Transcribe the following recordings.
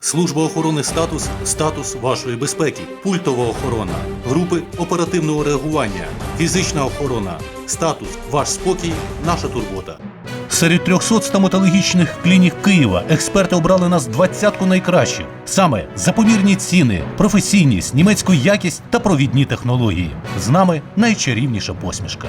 Служба охорони статус статус вашої безпеки, пультова охорона, групи оперативного реагування, фізична охорона, статус ваш спокій, наша турбота. Серед 300 стоматологічних клінік Києва експерти обрали нас двадцятку найкращих. Саме за помірні ціни, професійність, німецьку якість та провідні технології. З нами найчарівніша посмішка.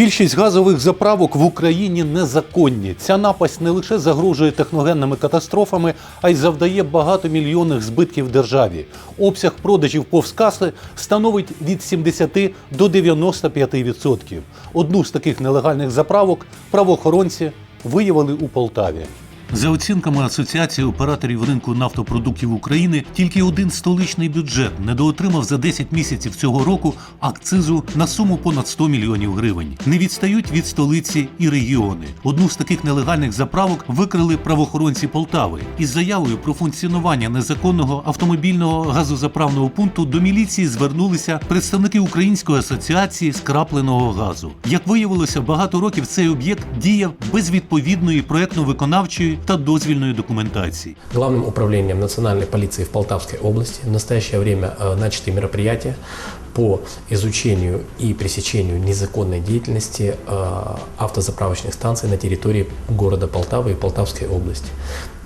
Більшість газових заправок в Україні незаконні. Ця напасть не лише загрожує техногенними катастрофами, а й завдає багатомільйонних збитків державі. Обсяг продажів повз каси становить від 70 до 95%. Одну з таких нелегальних заправок правоохоронці виявили у Полтаві. За оцінками Асоціації операторів ринку нафтопродуктів України, тільки один столичний бюджет недоотримав за 10 місяців цього року акцизу на суму понад 100 мільйонів гривень. Не відстають від столиці і регіони. Одну з таких нелегальних заправок викрили правоохоронці Полтави. Із заявою про функціонування незаконного автомобільного газозаправного пункту до міліції звернулися представники Української асоціації скрапленого газу. Як виявилося, багато років цей об'єкт діяв без відповідної проектно-виконавчої та дозвільної документації. Главным управлением национальной полиции в Полтавской области в настоящее время э, начаты мероприятия по изучению и пресечению незаконной деятельности э, автозаправочных станций на территории города Полтавы и Полтавской области.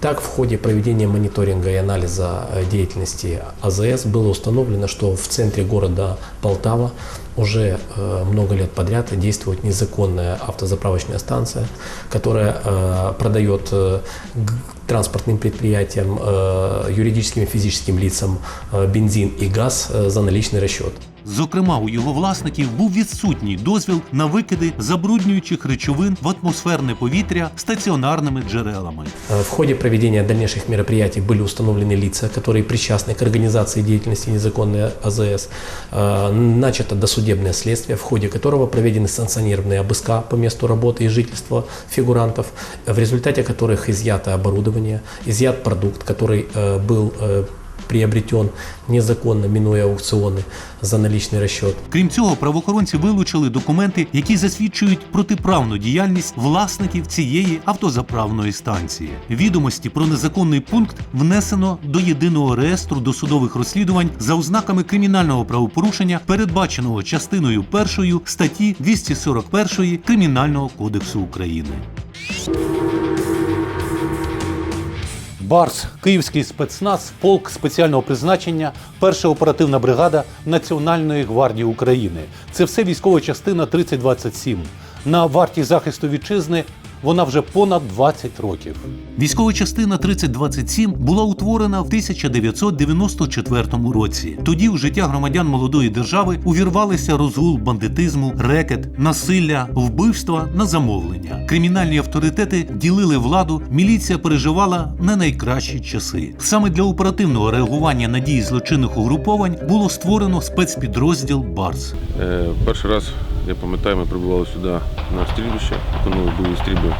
Так, в ходе проведения мониторинга и анализа э, деятельности АЗС было установлено, что в центре города Полтава уже э, много лет подряд действует незаконная автозаправочная станция, которая э, продает э, г- транспортным предприятиям, э, юридическим и физическим лицам э, бензин и газ э, за наличный расчет. Зокрема, у його власників був відсутній дозвіл на викиди забруднюючих речовин в атмосферне повітря стаціонарними джерелами. Э, В ходе проведения дальнейших мероприятий были установлены лица, которые причастны к организации деятельности незаконной АЗС. Э, Начато досудебное следствие, в ходе которого проведены санкционированные обыска по месту работы и жительства фигурантов, в результате которых изъято оборудование, изъят продукт, который э, был э, приобретен незаконно, минуя аукционы за наличный расчет. Крім цього, правоохоронці вилучили документи, які засвідчують протиправну діяльність власників цієї автозаправної станції. Відомості про незаконний пункт внесено до єдиного реєстру досудових розслідувань за ознаками кримінального правопорушення, передбаченого частиною першою статті 241 Кримінального кодексу України. Барс, Київський спецназ, полк спеціального призначення, перша оперативна бригада Національної гвардії України. Це все військова частина 3027. На варті захисту вітчизни вона вже понад 20 років. Військова частина 3027 була утворена в 1994 році. Тоді в життя громадян молодої держави увірвалися розгул бандитизму, рекет, насилля, вбивства на замовлення. Кримінальні авторитети ділили владу, міліція переживала не найкращі часи. Саме для оперативного реагування на дії злочинних угруповань було створено спецпідрозділ Барс. Е, Перший раз, я пам'ятаю, ми прибували сюди на стрільбище, виконували бойові стрільби.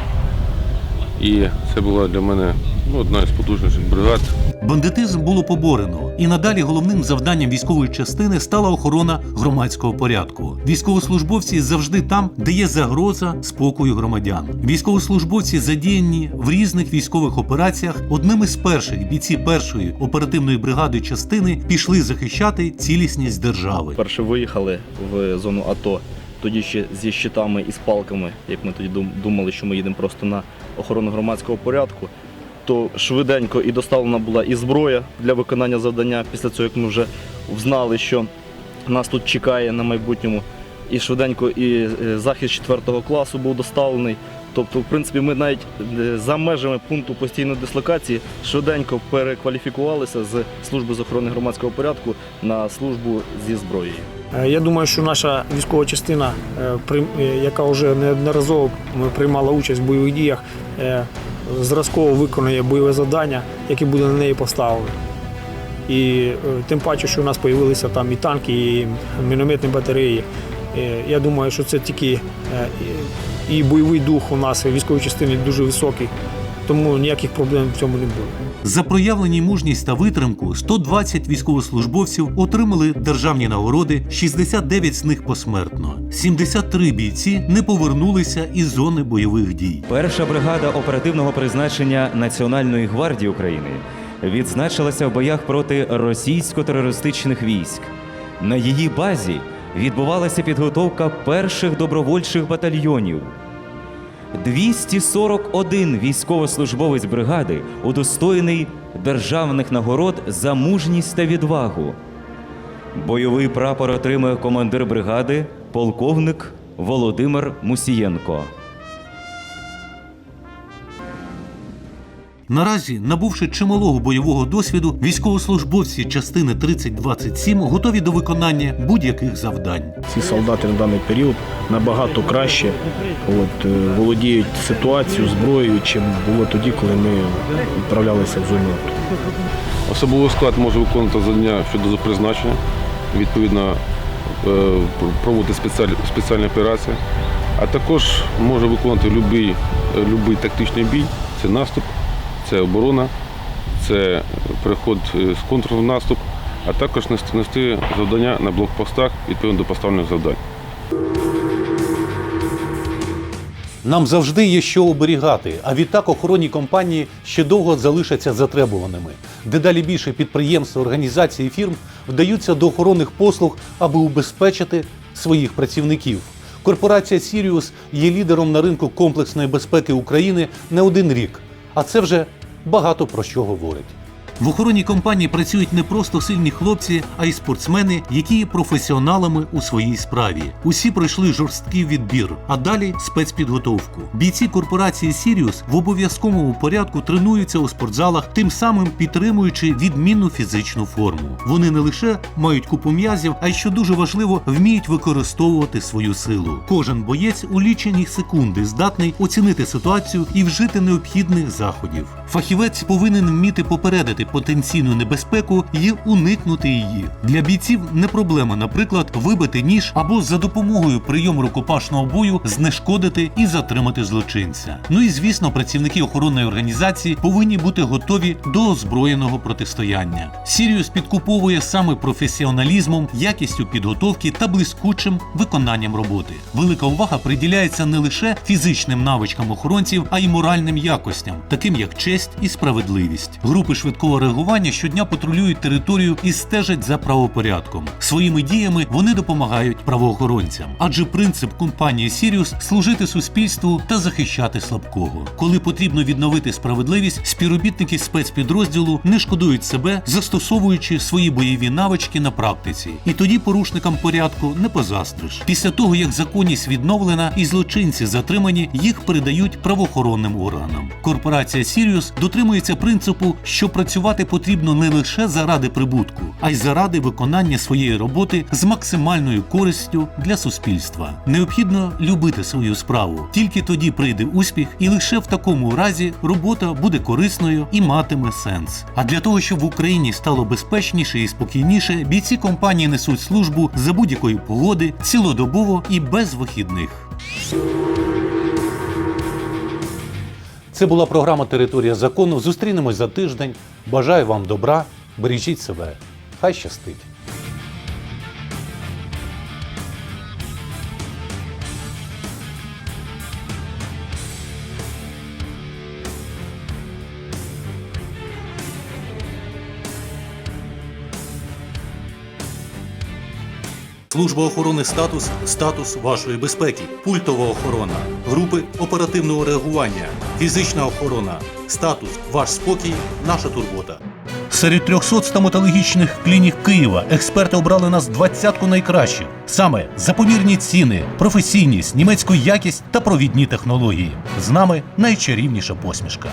І це була для мене ну, одна із потужніших бригад. Бандитизм було поборено, і надалі головним завданням військової частини стала охорона громадського порядку. Військовослужбовці завжди там, де є загроза спокою громадян. Військовослужбовці задіяні в різних військових операціях. Одним із перших бійці першої оперативної бригади частини пішли захищати цілісність держави. Перше виїхали в зону АТО, тоді ще зі щитами і з палками, як ми тоді думали, що ми їдемо просто на охорону громадського порядку. То швиденько і доставлена була і зброя для виконання завдання. Після цього, як ми вже взнали, що нас тут чекає на майбутньому. І швиденько і е, захист 4 класу був доставлений. Тобто, в принципі, ми навіть е, за межами пункту постійної дислокації швиденько перекваліфікувалися з служби з охорони громадського порядку на службу зі зброєю. Е, Я думаю, що наша військова частина, е, яка вже неодноразово приймала участь в бойових діях, зразково виконує бойове завдання, яке буде на неї поставлене. І тим паче, що у нас з'явилися там і танки, і мінометні батареї. Я думаю, що це тільки і бойовий дух у нас в військовій частині дуже високий, тому ніяких проблем в цьому не буде. За проявлені мужність та витримку 120 військовослужбовців отримали державні нагороди, 69 з них посмертно. 73 бійці не повернулися із зони бойових дій. Перша бригада оперативного призначення Національної гвардії України відзначилася в боях проти російсько-терористичних військ. На її базі відбувалася підготовка перших добровольчих батальйонів. 241 військовослужбовець бригади удостоєний державних нагород за мужність та відвагу. Бойовий прапор отримує командир бригади, полковник Володимир Мусієнко. Наразі, набувши чималого бойового досвіду, військовослужбовці частини 3027 готові до виконання будь-яких завдань. Ці солдати на даний період набагато краще от, е, володіють ситуацією, зброєю, чим було тоді, коли ми відправлялися в зону АТО. Особовий склад може виконувати завдання щодо призначення, відповідно е, проводити спеціаль- спеціальні операції, а також може виконувати будь-який любий тактичний бій. Це наступ, це оборона, це переход е, з контру в наступ, а також нести завдання на блокпостах відповідно до поставлених завдань. Нам завжди є що оберігати, а відтак охоронні компанії ще довго залишаться затребуваними. Дедалі більше підприємств, організацій і фірм вдаються до охоронних послуг, аби убезпечити своїх працівників. Корпорація Сіріус є лідером на ринку комплексної безпеки України не один рік, а це вже багато про що говорить. В охоронній компанії працюють не просто сильні хлопці, а й спортсмени, які є професіоналами у своїй справі. Усі пройшли жорсткий відбір, а далі спецпідготовку. Бійці корпорації Сіріус в обов'язковому порядку тренуються у спортзалах, тим самим підтримуючи відмінну фізичну форму. Вони не лише мають купу м'язів, а й що дуже важливо, вміють використовувати свою силу. Кожен боєць у лічені секунди здатний оцінити ситуацію і вжити необхідних заходів. Фахівець повинен вміти попередити потенційну небезпеку і уникнути її. Для бійців не проблема, наприклад, вибити ніж або за допомогою прийому рукопашного бою знешкодити і затримати злочинця. Ну і звісно, працівники охоронної організації повинні бути готові до озброєного протистояння. Сіріус підкуповує саме професіоналізмом, якістю підготовки та блискучим виконанням роботи. Велика увага приділяється не лише фізичним навичкам охоронців, а й моральним якостям, таким як честь і справедливість. Групи швидкого реагування щодня патрулюють територію і стежать за правопорядком. Своїми діями вони допомагають правоохоронцям, адже принцип компанії Сіріус служити суспільству та захищати слабкого. Коли потрібно відновити справедливість, співробітники спецпідрозділу не шкодують себе, застосовуючи свої бойові навички на практиці. І тоді порушникам порядку не позастриш. Після того як законність відновлена і злочинці затримані, їх передають правоохоронним органам. Корпорація Сіріус дотримується принципу, що працювати потрібно не лише заради прибутку, а й заради виконання своєї роботи з максимальною користю для суспільства. Необхідно любити свою справу. Тільки тоді прийде успіх, і лише в такому разі робота буде корисною і матиме сенс. А для того, щоб в Україні стало безпечніше і спокійніше, бійці компанії несуть службу за будь-якої погоди, цілодобово і без вихідних. Це була програма Територія закону. Зустрінемось за тиждень. Бажаю вам добра, бережіть себе. Хай щастить! Служба охорони статус статус вашої безпеки, пультова охорона, групи оперативного реагування, фізична охорона, статус ваш спокій, наша турбота. Серед 300 стоматологічних клінік Києва експерти обрали нас двадцятку найкращих. Саме за помірні ціни, професійність, німецьку якість та провідні технології. З нами найчарівніша посмішка.